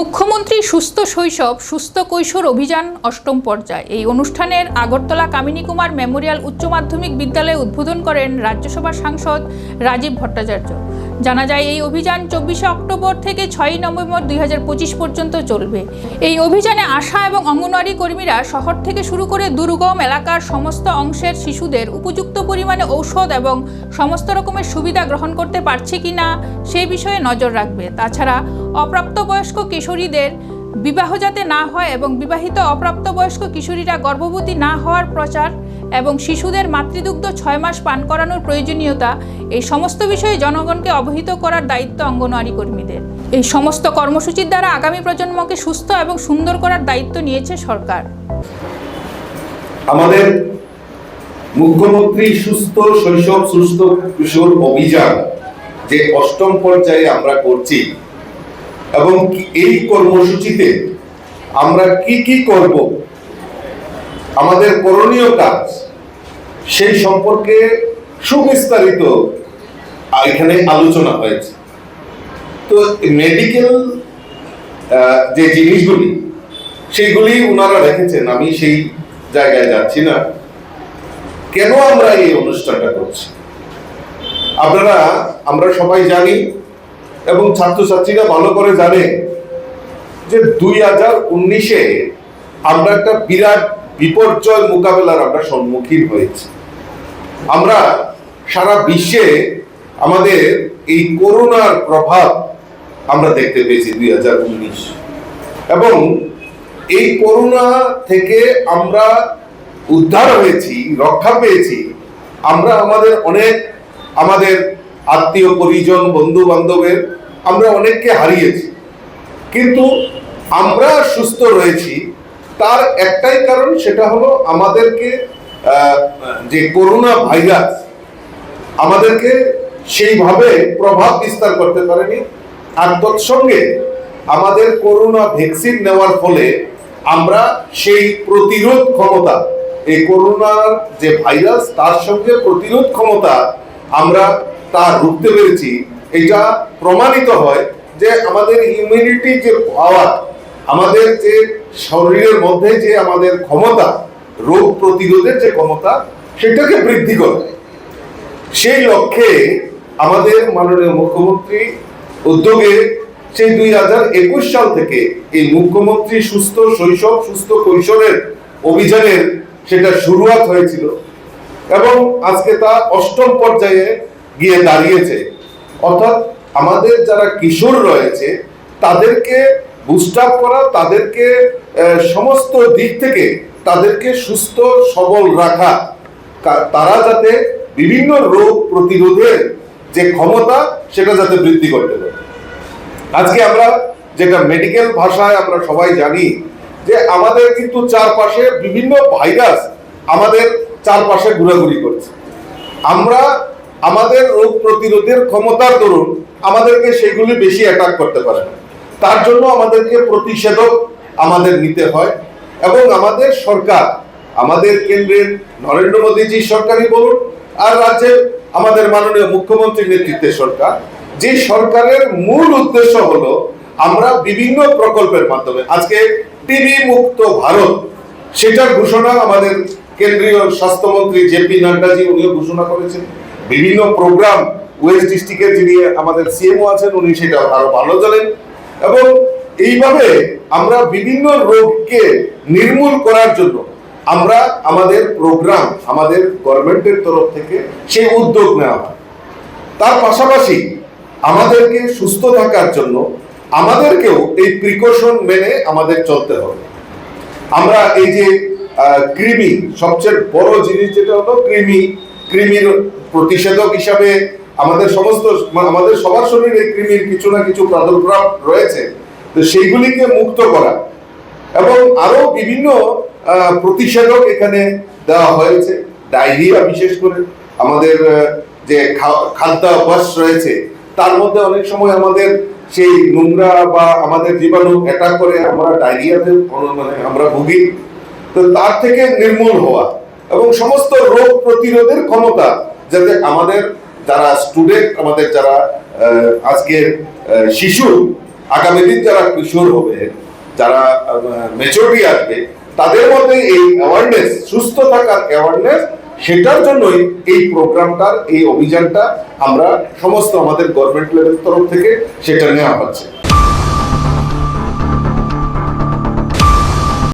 মুখ্যমন্ত্রী সুস্থ শৈশব, সুস্থ কৈশোর অভিযান অষ্টম পর্যায়। এই অনুষ্ঠানের আগরতলা কামিনী কুমার মেমোরিয়াল উচ্চ মাধ্যমিক বিদ্যালয়ে উদ্বোধন করেন রাজ্যসভার সাংসদ রাজীব ভট্টাচার্য। জানা যায় এই অভিযান চব্বিশে অক্টোবর থেকে ছয়ই নভেম্বর দুই হাজার পঁচিশ পর্যন্ত চলবে। এই অভিযানে আশা এবং অঙ্গনওয়াড়ি কর্মীরা শহর থেকে শুরু করে দুর্গম এলাকার সমস্ত অংশের শিশুদের উপযুক্ত পরিমাণে ঔষধ এবং সমস্ত রকমের সুবিধা গ্রহণ করতে পারছে কিনা সেই বিষয়ে নজর রাখবে। তাছাড়া অপ্রাপ্তবয়স্ক কিশোরীদের বিবাহ যাতে না হয় এবং বিবাহিত অপ্রাপ্তবয়স্ক কিশোরীরা গর্ভবতী না হওয়ার প্রচার এবং শিশুদের মাতৃদুগ্ধ ছয় মাস পান করানোর প্রয়োজনীয়তা এই সমস্ত বিষয়ে জনগণকে অবহিত করার দায়িত্ব অঙ্গনওয়াড়ি কর্মীদের। এই সমস্ত কর্মসূচির দ্বারা আগামী প্রজন্মকে সুস্থ এবং সুন্দর করার দায়িত্ব নিয়েছে সরকার। আমাদের মুখ্যমন্ত্রী সুস্থ, শৈশব সুস্থ কিশোর অভিযান যে অষ্টম পর্যায়ে আমরা করছি, এবং এই কর্মসূচিতে আমরা কি কি করব, আমাদের করণীয় কাজ সেই সম্পর্কে সুবিস্তারিত এখানে আলোচনা হয়েছে। তো মেডিকেল যে জিনিসগুলি, সেইগুলি ওনারা রেখেছেন, আমি সেই জায়গায় যাচ্ছি না। কেন আমরা এই অনুষ্ঠানটা করছি? আপনারা, আমরা সবাই জানি এবং ছাত্রছাত্রীরা ভালো করে জানে যে দুই হাজার উনিশে আমরা একটা বিরাট বিপর্যয় মোকাবেলার আমরা সম্মুখীন হয়েছি। আমরা সারা বিশ্বে আমাদের এই করোনার প্রভাব আমরা দেখতে পেয়েছি দুই হাজার উনিশ। এবং এই করোনা থেকে আমরা উদ্ধার হয়েছি, রক্ষা পেয়েছি। আমরা আমাদের অনেক, আমাদের আত্মীয় পরিজন বন্ধু বান্ধবের আমরা অনেককে হারিয়েছি। কিন্তু আমরা সুস্থ রয়েছি তার একটাই কারণ সেটা হলো আমাদেরকে যে করোনা ভাইরাস, আমাদেরকে সেইভাবে প্রভাব বিস্তার করতে পারেনি। আর তৎসঙ্গে আমাদের করোনা ভ্যাকসিন নেওয়ার ফলে আমরা সেই প্রতিরোধ ক্ষমতা, এই করোনার যে ভাইরাস, তার সঙ্গে প্রতিরোধ ক্ষমতা আমরা তা রুখতে পেরেছি। এটা প্রমাণিত হয় যে আমাদের ইমিউনিটি যে পাওয়ার আমাদের যে শরীরের মধ্যে যে আমাদের ক্ষমতা, রোগ প্রতিরোধের যে ক্ষমতা, সেটাকে বৃদ্ধি করে। সেই লক্ষ্যে আমাদের মাননীয় মুখ্যমন্ত্রী উদ্যোগে সেই দুই হাজার একুশ সাল থেকে এই মুখ্যমন্ত্রী সুস্থ শৈশব, সুস্থ কৈশোরের অভিযানের সেটা শুরুয়াত হয়েছিল এবং আজকে তা অষ্টম পর্যায়ে গিয়ে দাঁড়িয়েছে। অর্থাৎ আমাদের যারা কিশোর রয়েছে, তাদেরকে বুস্ট আপ করা, তাদেরকে সমস্ত দিক থেকে তাদেরকে সুস্থ, সবল রাখা। তারা যাতে বিভিন্ন রোগ প্রতিরোধের যে ক্ষমতা, সেটা যাতে বৃদ্ধি করতে পারে। আজকে আমরা যেটা মেডিকেল ভাষায় আমরা সবাই জানি, যে আমাদের কিন্তু চারপাশে বিভিন্ন ভাইরাস আমাদের চারপাশে ঘোরাঘুরি করছে। আমরা আমাদের রোগ প্রতিরোধের ক্ষমতার দরুন আমাদেরকে সেগুলি বেশি অ্যাটাক করতে পারে না। তার জন্য আমাদেরকে প্রতিষেধক আমাদের নিতে হয় এবং আমাদের সরকার, আমাদের কেন্দ্রের নরেন্দ্র মোদীজি সরকারই বলুন আর রাজ্যে আমাদের মাননীয় মুখ্যমন্ত্রীর নেতৃত্বে সরকার, যে সরকারের মূল উদ্দেশ্য হলো আমরা বিভিন্ন প্রকল্পের মাধ্যমে, আজকে টিবি মুক্ত ভারত, সেটার ঘোষণা আমাদের কেন্দ্রীয় স্বাস্থ্যমন্ত্রী জেপি নাড্ডাজি উনিও ঘোষণা করেছেন। বিভিন্ন প্রোগ্রাম ওয়েস্ট ডিস্ট্রিক্টের যিনি আমাদের সিএমও আছেন, উনি সেটা আরও ভালো জানেন। এবং এইভাবে আমরা বিভিন্ন রোগকে নির্মূল করার জন্য আমরা আমাদের প্রোগ্রাম আমাদের গভর্নমেন্টের তরফ থেকে সেই উদ্যোগ নেওয়া হয়। তার পাশাপাশি আমাদেরকে সুস্থ থাকার জন্য আমাদেরকেও এই প্রিকশন মেনে আমাদের চলতে হবে। আমরা এই যে কৃমি, সবচেয়ে বড় জিনিস যেটা হলো কৃমি, কৃমির প্রতিষেধক হিসাবে আমাদের সমস্ত আমাদের সবার শরীরে কৃমির কিছু না কিছু প্রাদুর্ভাব রয়েছে, তো সেইগুলিকে মুক্ত করা। এবং আরও বিভিন্ন প্রতিষেধক এখানে দেওয়া হয়েছে, ডায়রিয়া বিশেষ করে। আমাদের যে খাদ্যাভ্যাস রয়েছে, তার মধ্যে অনেক সময় আমাদের সেই নোংরা বা আমাদের জীবাণু অ্যাটাক করে, আমরা ডায়রিয়াতে মানে আমরা ভুগি। তো তার থেকে নির্মূল হওয়া এবং সমস্ত রোগ প্রতিরোধের ক্ষমতা যাতে আমাদের যারা স্টুডেন্ট আমাদের যারা আজকে শিশু, আগামী দিন যারা কিশোর হবে, যারা মেচুরিটি আসবে, তাদের মধ্যে এই অ্যাওয়ারনেস সুস্থ থাকার অ্যাওয়ারনেস সেটার জন্যই এই প্রোগ্রামটার এই অভিযানটা আমরা সমস্ত আমাদের গভর্নমেন্ট লেভেল তরফ থেকে সেটা নেওয়া হচ্ছে।